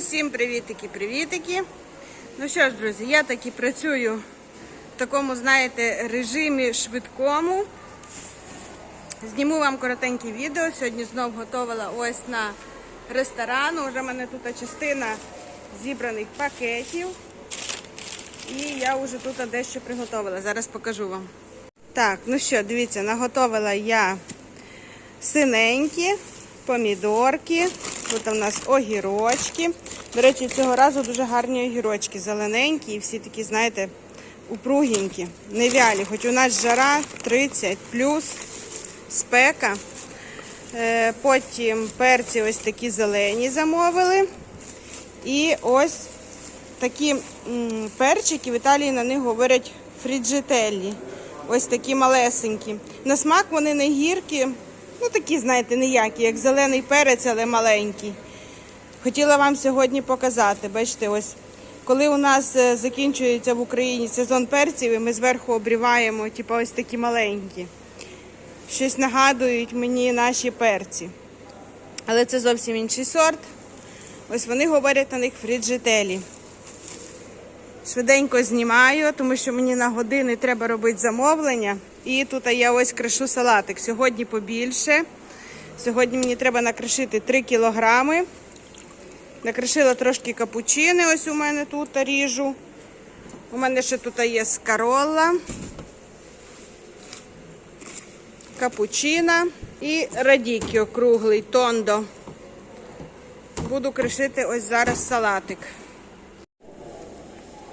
Усім привітики-привітики. Ну що ж, друзі, я таки працюю в такому, знаєте, режимі швидкому. Зніму вам коротеньке відео. Сьогодні знов готувала ось на ресторан. Уже в мене тут частина зібраних пакетів. І я вже тут дещо приготувала. Зараз покажу вам. Так, ну що, дивіться, наготовила я синенькі, помідорки. Тут у нас огірочки. До речі, цього разу дуже гарні огірочки, зелененькі і всі такі, знаєте, упругенькі, невялі. Хоч у нас жара 30 плюс спека. Е, Потім перці ось такі зелені замовили. І ось такі перчики в Італії на них говорять фріджителі. Ось такі малесенькі. На смак вони не гіркі, ну такі, знаєте, ніякі, як зелений перець, але маленький. Хотіла вам сьогодні показати. Бачите, ось коли у нас е, закінчується в Україні сезон перців, і ми зверху обріваємо, типу, ось такі маленькі. Щось нагадують мені наші перці. Але це зовсім інший сорт. Ось вони говорять на них фріджителі. Швиденько знімаю, тому що мені на години треба робити замовлення. І тут я ось кришу салатик. Сьогодні побільше. Сьогодні мені треба накришити 3 кілограми. Накришила трошки капучини, ось у мене тут ріжу. У мене ще тут є скаролла, капучина і радікіо круглий, тондо. Буду кришити ось зараз салатик.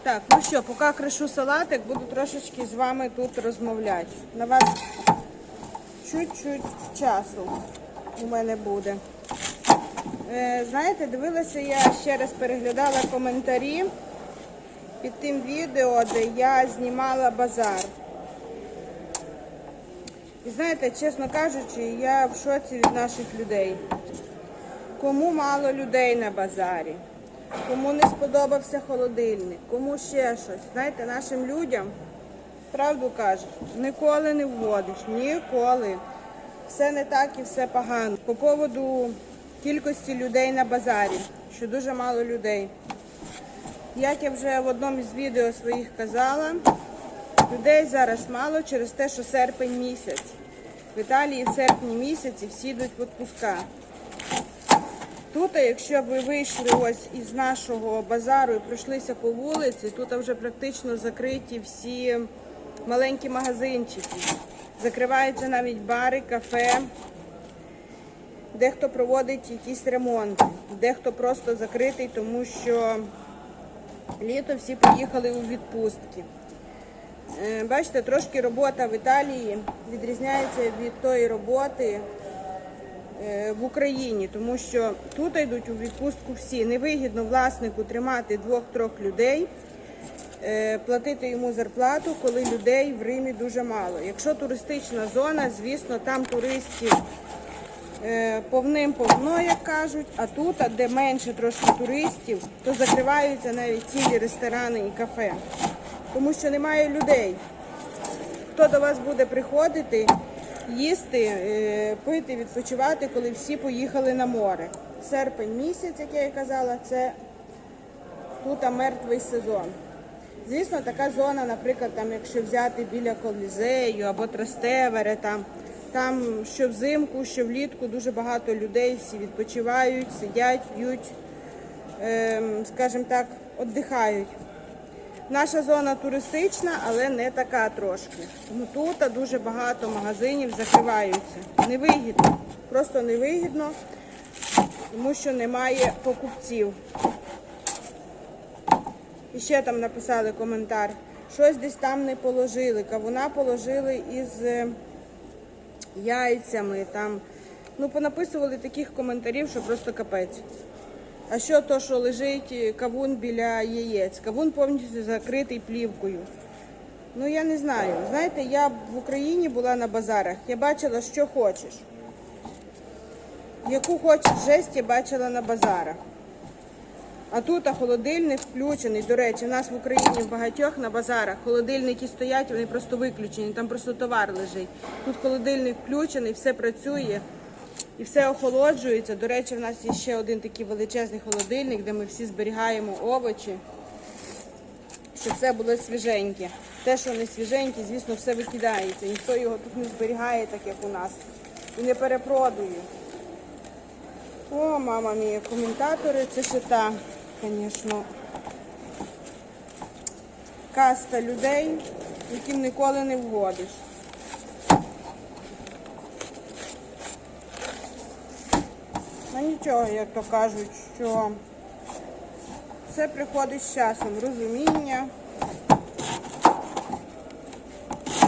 Так, ну що, поки кришу салатик, буду трошечки з вами тут розмовляти. На вас чуть-чуть часу у мене буде. Е, знаєте, дивилася я ще раз переглядала коментарі під тим відео, де я знімала базар. І знаєте, чесно кажучи, я в шоці від наших людей. Кому мало людей на базарі, кому не сподобався холодильник, кому ще щось. Знаєте, нашим людям, правду кажеш, ніколи не вводиш, ніколи. Все не так і все погано. По поводу кількості людей на базарі, що дуже мало людей. Як я вже в одному із відео своїх казала, людей зараз мало через те, що серпень місяць. В Італії в серпні місяці всі йдуть в відпуска. Тут, якщо ви вийшли ось із нашого базару і пройшлися по вулиці, тут вже практично закриті всі маленькі магазинчики. Закриваються навіть бари, кафе. Дехто проводить якісь ремонти, дехто просто закритий, тому що літо всі поїхали у відпустки. Е, Бачите, трошки робота в Італії відрізняється від тої роботи в Україні, тому що тут йдуть у відпустку всі. Невигідно власнику тримати двох-трьох людей, е, платити йому зарплату, коли людей в Римі дуже мало. Якщо туристична зона, звісно, там туристів е, повним-повно, як кажуть, а тут, де менше трошки туристів, то закриваються навіть цілі ресторани і кафе, тому що немає людей. Хто до вас буде приходити, їсти, е, пити, відпочивати, коли всі поїхали на море. Серпень місяць, як я і казала, це тут мертвий сезон. Звісно, така зона, наприклад, там, якщо взяти біля Колізею або Трастевере, там, там що взимку, що влітку дуже багато людей всі відпочивають, сидять, п'ють, ем, скажімо так, віддихають. Наша зона туристична, але не така трошки. Тому тут дуже багато магазинів закриваються. Невигідно, просто невигідно, тому що немає покупців. І ще там написали коментар. Щось десь там не положили. Кавуна положили із е, яйцями. Там. Ну, понаписували таких коментарів, що просто капець. А що то, що лежить е, кавун біля яєць? Кавун повністю закритий плівкою. Ну я не знаю. Знаєте, я в Україні була на базарах, я бачила, що хочеш. Яку хочеш жесть я бачила на базарах. А тут а холодильник включений. До речі, у нас в Україні в багатьох на базарах холодильники стоять, вони просто виключені, там просто товар лежить. Тут холодильник включений, все працює. І все охолоджується. До речі, в нас є ще один такий величезний холодильник, де ми всі зберігаємо овочі, щоб все було свіженьке. Те, що не свіженьке, звісно, все викидається. Ніхто його тут не зберігає, так як у нас. І не перепродує. О, мама мія, коментатори, це ще та, звісно, каста людей, яким ніколи не вгодиш. Ну нічого, як то кажуть, що все приходить з часом. Розуміння,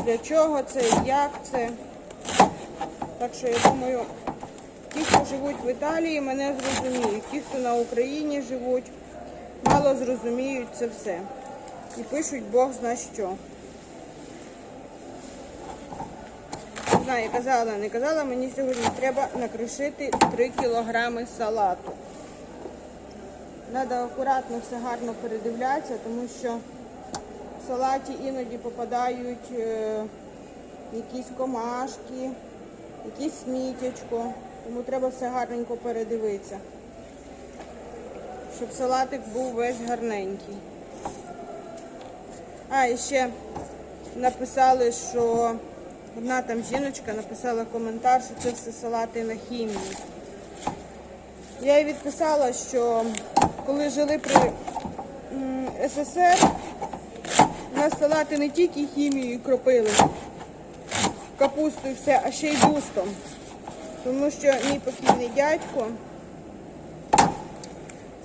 для чого це, як це. Так що я думаю, ті, хто живуть в Італії, мене зрозуміють. Ті, хто на Україні живуть, мало зрозуміють це все. І пишуть Бог зна що. Знаю, казала, не казала, мені сьогодні треба накришити 3 кілограми салату. Треба акуратно все гарно передивлятися, тому що в салаті іноді попадають е, якісь комашки, якісь сміттячко. Тому треба все гарненько передивитися, щоб салатик був весь гарненький. А, і ще написали, що одна там жіночка написала коментар, що це все салати на хімії. Я їй відписала, що коли жили при СССР, у нас салати не тільки хімією кропили, капусту і все, а ще й дустом. Тому що мій покійний дядько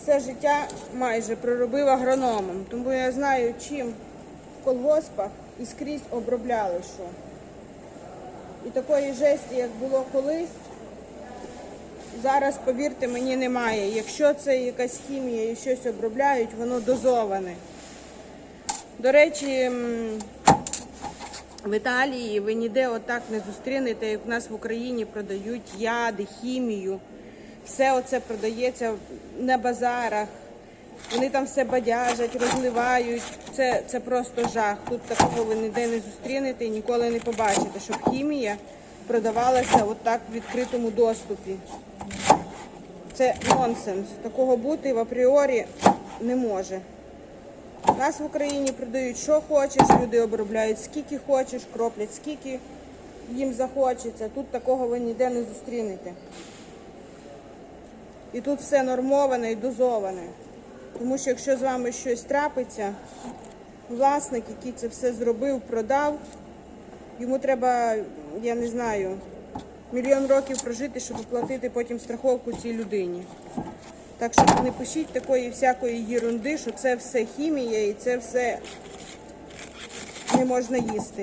все життя майже проробив агрономом. Тому я знаю, чим в колгоспах і скрізь обробляли що. І такої жесті, як було колись, зараз, повірте, мені немає. Якщо це якась хімія і щось обробляють, воно дозоване. До речі, в Італії ви ніде отак не зустрінете, як в нас в Україні продають яди, хімію. Все оце продається на базарах. Вони там все бадяжать, розливають. Це, це просто жах. Тут такого ви ніде не зустрінете і ніколи не побачите, щоб хімія продавалася отак в відкритому доступі. Це нонсенс. Такого бути в апріорі не може. У нас в Україні продають, що хочеш, люди обробляють, скільки хочеш, кроплять, скільки їм захочеться. Тут такого ви ніде не зустрінете. І тут все нормоване і дозоване. Тому що якщо з вами щось трапиться, власник, який це все зробив, продав, йому треба, я не знаю, мільйон років прожити, щоб оплатити потім страховку цій людині. Так що не пишіть такої всякої єрунди, що це все хімія і це все не можна їсти.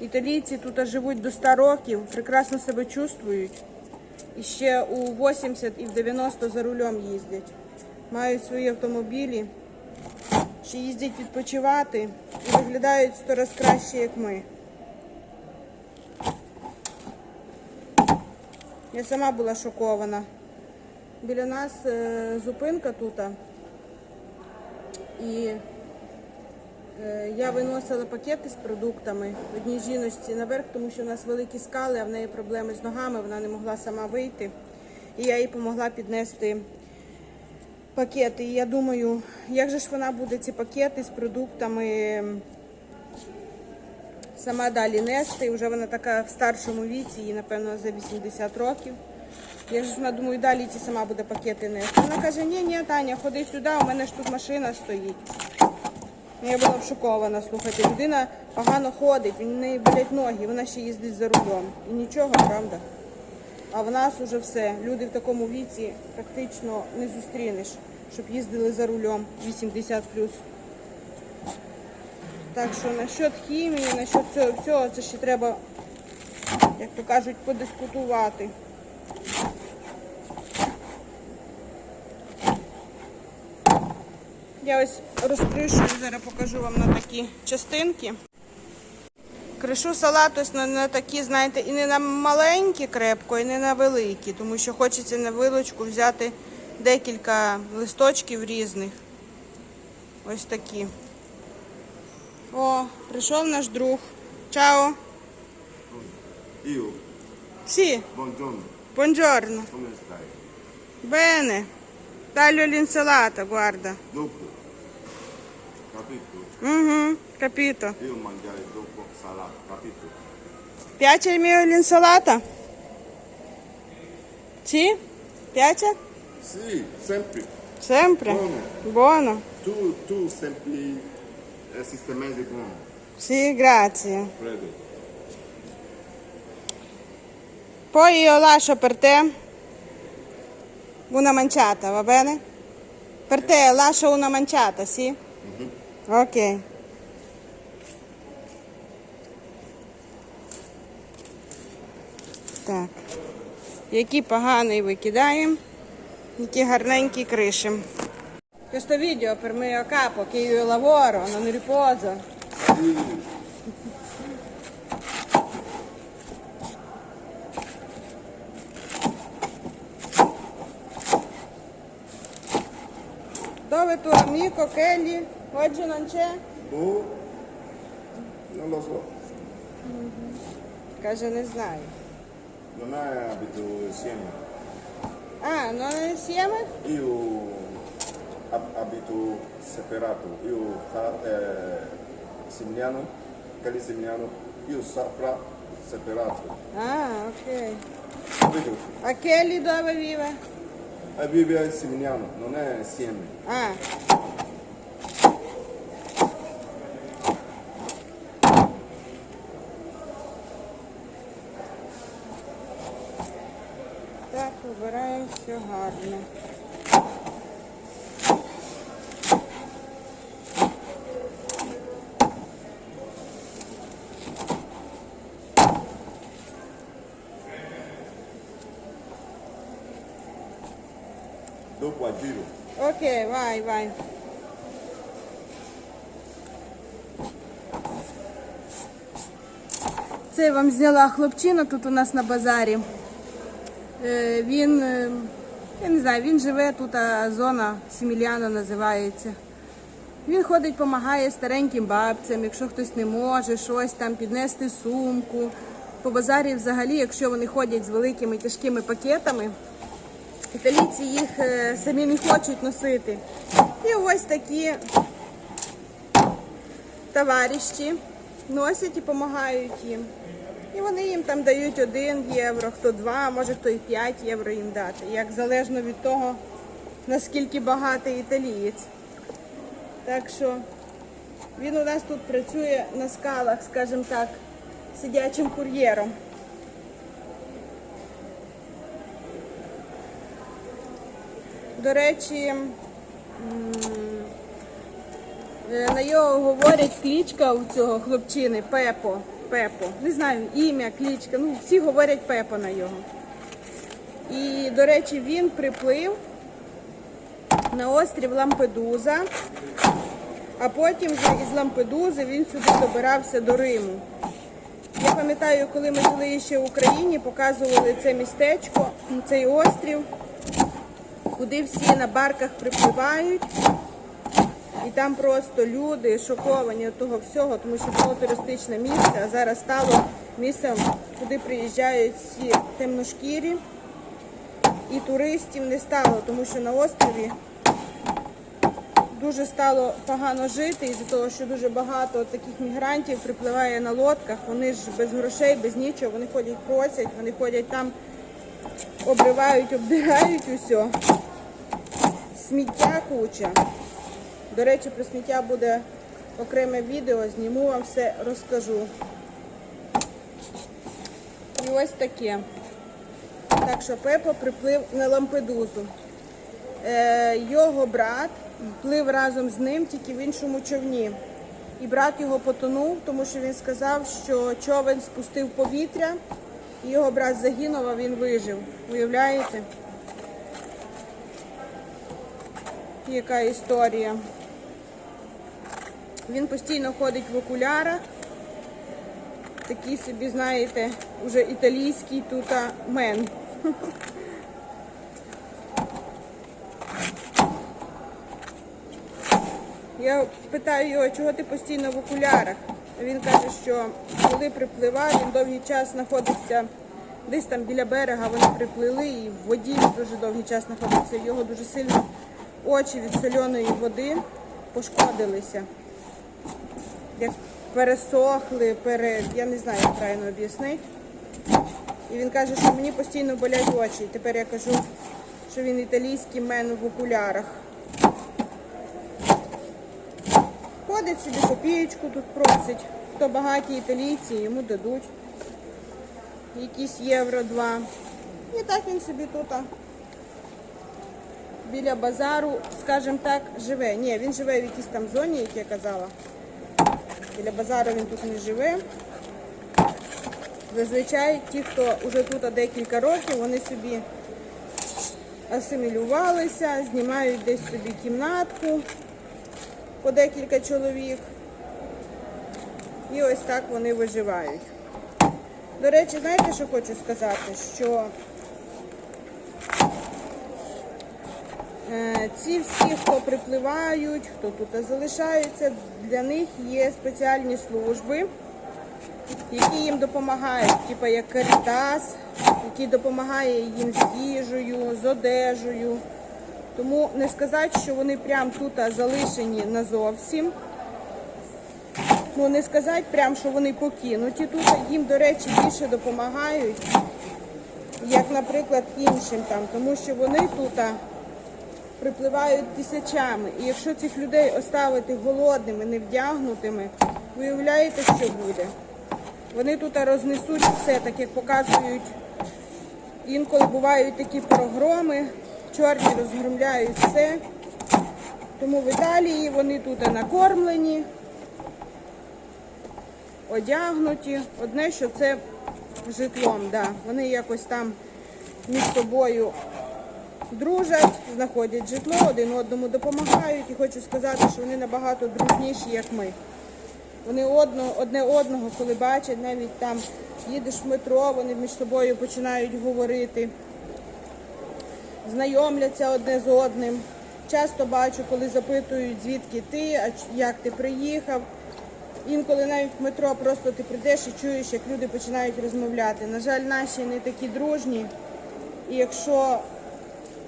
Італійці тут живуть до 100 років, прекрасно себе чувствують. І ще у 80 і в 90 за рулем їздять. Мають свої автомобілі, ще їздять відпочивати і виглядають сто раз краще, як ми. Я сама була шокована. Біля нас е, зупинка тут. І я виносила пакети з продуктами одній жіночці наверх, тому що в нас великі скали, а в неї проблеми з ногами, вона не могла сама вийти. І я їй допомогла піднести пакети. І я думаю, як же ж вона буде ці пакети з продуктами сама далі нести. Вже вона така в старшому віці, їй, напевно, за 80 років. Я ж вона думаю, далі ці сама буде пакети нести. Вона каже, ні, ні, Таня, ходи сюди, у мене ж тут машина стоїть. Ну, Я була шокована, слухайте, людина погано ходить, у неї болять ноги, вона ще їздить за рулем. І нічого, правда. А в нас уже все. Люди в такому віці практично не зустрінеш, щоб їздили за рулем 80 Так що насчет хімії, насчет цього всього, це ще треба, як то кажуть, подискутувати. Я ось розкришую, зараз покажу вам на такі частинки. Кришу салат ось на, на такі, знаєте, і не на маленькі крепко, і не на великі, тому що хочеться на вилочку взяти декілька листочків різних. Ось такі. О, прийшов наш друг. Чао. Io, Sì, buongiorno, buongiorno. come stai? Bene. Taglio l'insalata, guarda. Dopo, Capito? Mhm, capito. Io mangiare dopo salata, capito? Piace il mio l'insalata? Sì? Piace? Sì, sempre. Sempre? Buono. Buono. Tu, tu sempre eh, buono. Sì, grazie. Prego. Poi io lascio per te una manciata, va bene? Per te lascio una manciata, sì? Mm -hmm. Ok. Так. Які поганий викидаємо, які гарненькі кришимо. Questo video per me a capo che io lavoro, non riposo. tuo amico Kelly? Oggi non c'è? Boh, non lo so. Mm -hmm. Cosa ne sai? Non è abito insieme. Ah, non è insieme? Io abito separato. Io, eh, Simiano, Kelly Simiano, io sopra separato. Ah, ok. Abito. A Kelly dove vive? E vive a Simigliano, non è insieme. А. Так, вибираємо все гарно. Dopo a giro. Окей, vai, vai. Це вам зняла хлопчина тут у нас на базарі. Е, Він, е, я не знаю, він живе тут, а зона Сіміляна називається. Він ходить, допомагає стареньким бабцям, якщо хтось не може щось там піднести сумку. По базарі взагалі, якщо вони ходять з великими тяжкими пакетами, Італійці їх е, самі не хочуть носити. І ось такі товариші носять і допомагають їм. І вони їм там дають 1 євро, хто 2, може хто і 5 євро їм дати. Як залежно від того, наскільки багатий італієць. Так що він у нас тут працює на скалах, скажімо так, сидячим кур'єром. До речі, на його говорять клічка у цього хлопчини Пепо. Пепо. Не знаю, ім'я, клічка. Ну, всі говорять Пепо на його. І, до речі, він приплив на острів Лампедуза, а потім вже із Лампедузи він сюди добирався до Риму. Я пам'ятаю, коли ми були ще в Україні, показували це містечко, цей острів куди всі на барках припливають. І там просто люди шоковані від того всього, тому що було туристичне місце, а зараз стало місцем, куди приїжджають всі темношкірі. І туристів не стало, тому що на острові дуже стало погано жити із-за того, що дуже багато таких мігрантів припливає на лодках. Вони ж без грошей, без нічого, вони ходять, просять, вони ходять там, обривають, обдирають усе. Сміття куча. До речі, про сміття буде окреме відео, зніму вам все розкажу. І ось таке. Так що Пепо приплив на Лампедузу. Е, його брат плив разом з ним, тільки в іншому човні. І брат його потонув, тому що він сказав, що човен спустив повітря, і його брат загинув, а він вижив. Уявляєте? Яка історія? Він постійно ходить в окулярах. Такий собі, знаєте, уже італійський тут мен. Я питаю його, чого ти постійно в окулярах? Він каже, що коли припливає, він довгий час знаходиться десь там біля берега, вони приплили і в воді він дуже довгий час знаходиться. Його дуже сильно очі від соляної води пошкодилися. Як пересохли, пере... я не знаю, як правильно об'яснити. І він каже, що мені постійно болять очі. І Тепер я кажу, що він італійський мен в окулярах. Ходить собі копієчку тут просить. Хто багаті італійці, йому дадуть. Якісь євро два. І так він собі тут біля базару, скажімо так, живе. Ні, він живе в якійсь там зоні, як я казала. Біля базару він тут не живе. Зазвичай ті, хто вже тут декілька років, вони собі асимілювалися, знімають десь собі кімнатку по декілька чоловік. І ось так вони виживають. До речі, знаєте, що хочу сказати? Що ці всі, хто припливають, хто тут залишаються, для них є спеціальні служби, які їм допомагають, типу як Карітас, який допомагає їм з їжею, з одежею. Тому не сказати, що вони прям тут залишені назовсім. Ну, не сказати прям, що вони покинуті тут. Їм, до речі, більше допомагають, як, наприклад, іншим там, тому що вони тут припливають тисячами. І якщо цих людей оставити голодними, невдягнутими, виявляєте, що буде. Вони тут рознесуть все, так як показують. Інколи бувають такі прогроми, чорні розгромляють все. Тому в Італії вони тут накормлені, одягнуті. Одне, що це житлом, да. Вони якось там між собою дружать, знаходять житло, один одному допомагають. І хочу сказати, що вони набагато дружніші, як ми. Вони одно, одне одного, коли бачать, навіть там їдеш в метро, вони між собою починають говорити, знайомляться одне з одним. Часто бачу, коли запитують, звідки ти, як ти приїхав. Інколи навіть в метро просто ти прийдеш і чуєш, як люди починають розмовляти. На жаль, наші не такі дружні. І якщо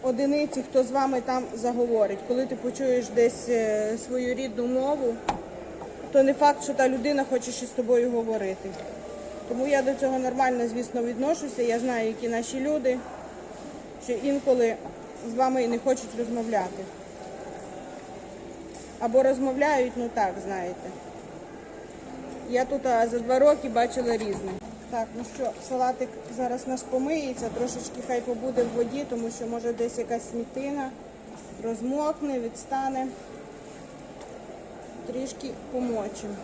одиниці, хто з вами там заговорить, коли ти почуєш десь е, свою рідну мову, то не факт, що та людина хоче ще з тобою говорити. Тому я до цього нормально, звісно, відношуся. Я знаю, які наші люди, що інколи з вами і не хочуть розмовляти. Або розмовляють, ну так, знаєте. Я тут за два роки бачила різне. Так, ну що, салатик зараз наш помиється, трошечки хай побуде в воді, тому що може десь якась смітина розмокне, відстане. Трішки помочимо.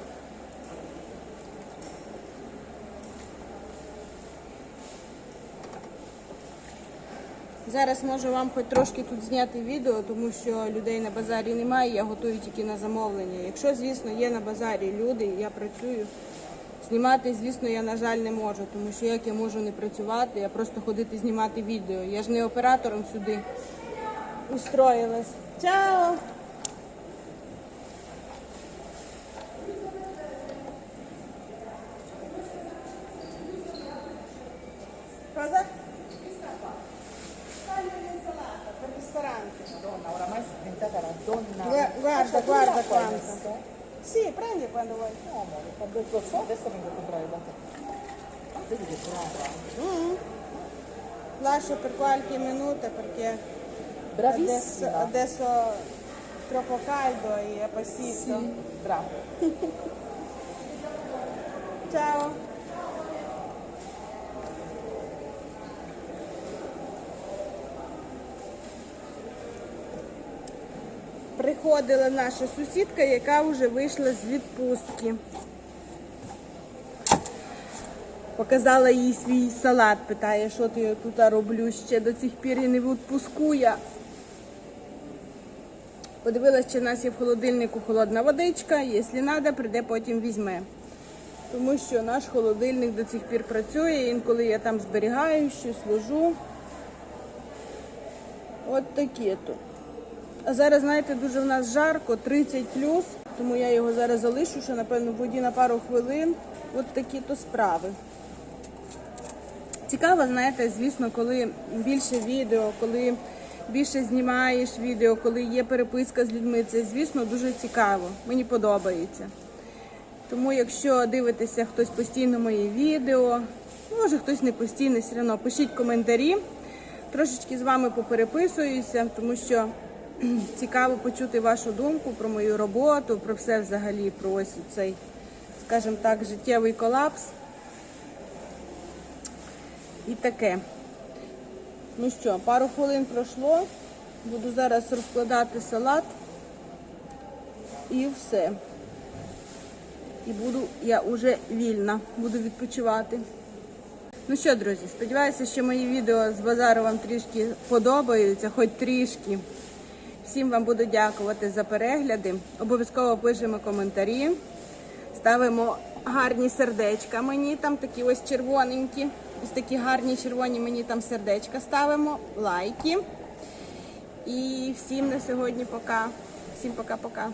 Зараз можу вам хоч трошки тут зняти відео, тому що людей на базарі немає, я готую тільки на замовлення. Якщо, звісно, є на базарі люди, я працюю. Знімати, звісно, я, на жаль, не можу, тому що як я можу не працювати, я просто ходити знімати відео. Я ж не оператором сюди устроїлась. Чао! Quando vuoi. No, amore, quando lo so, adesso vengo a comprare da te. Ah, vedi che brava. Mm. Lascio per qualche minuto perché adesso, adesso è troppo caldo e è passito. Sì, brava. Ciao. Приходила наша сусідка, яка вже вийшла з відпустки. Показала їй свій салат, питає, що ти тут роблю ще до цих пір і не відпуску. Подивилась, чи в нас є в холодильнику холодна водичка, якщо треба, прийде потім візьме. Тому що наш холодильник до цих пір працює, інколи я там зберігаю щось, ложу. От таке то. А зараз, знаєте, дуже в нас жарко, 30 плюс. Тому я його зараз залишу, ще, напевно, в воді на пару хвилин. От такі то справи. Цікаво, знаєте, звісно, коли більше відео, коли більше знімаєш відео, коли є переписка з людьми, це, звісно, дуже цікаво. Мені подобається. Тому, якщо дивитеся хтось постійно мої відео, може хтось не постійно, все одно пишіть коментарі. Трошечки з вами попереписуюся, тому що цікаво почути вашу думку про мою роботу, про все взагалі, про ось цей, скажімо так, життєвий колапс. І таке. Ну що, пару хвилин пройшло. Буду зараз розкладати салат. І все. І буду я вже вільна, буду відпочивати. Ну що, друзі, сподіваюся, що мої відео з базару вам трішки подобаються, хоч трішки. Всім вам буду дякувати за перегляди. Обов'язково пишемо коментарі, ставимо гарні сердечка. Мені там такі ось червоненькі. Ось такі гарні червоні мені там сердечка ставимо, лайки. І всім на сьогодні пока. Всім пока-пока.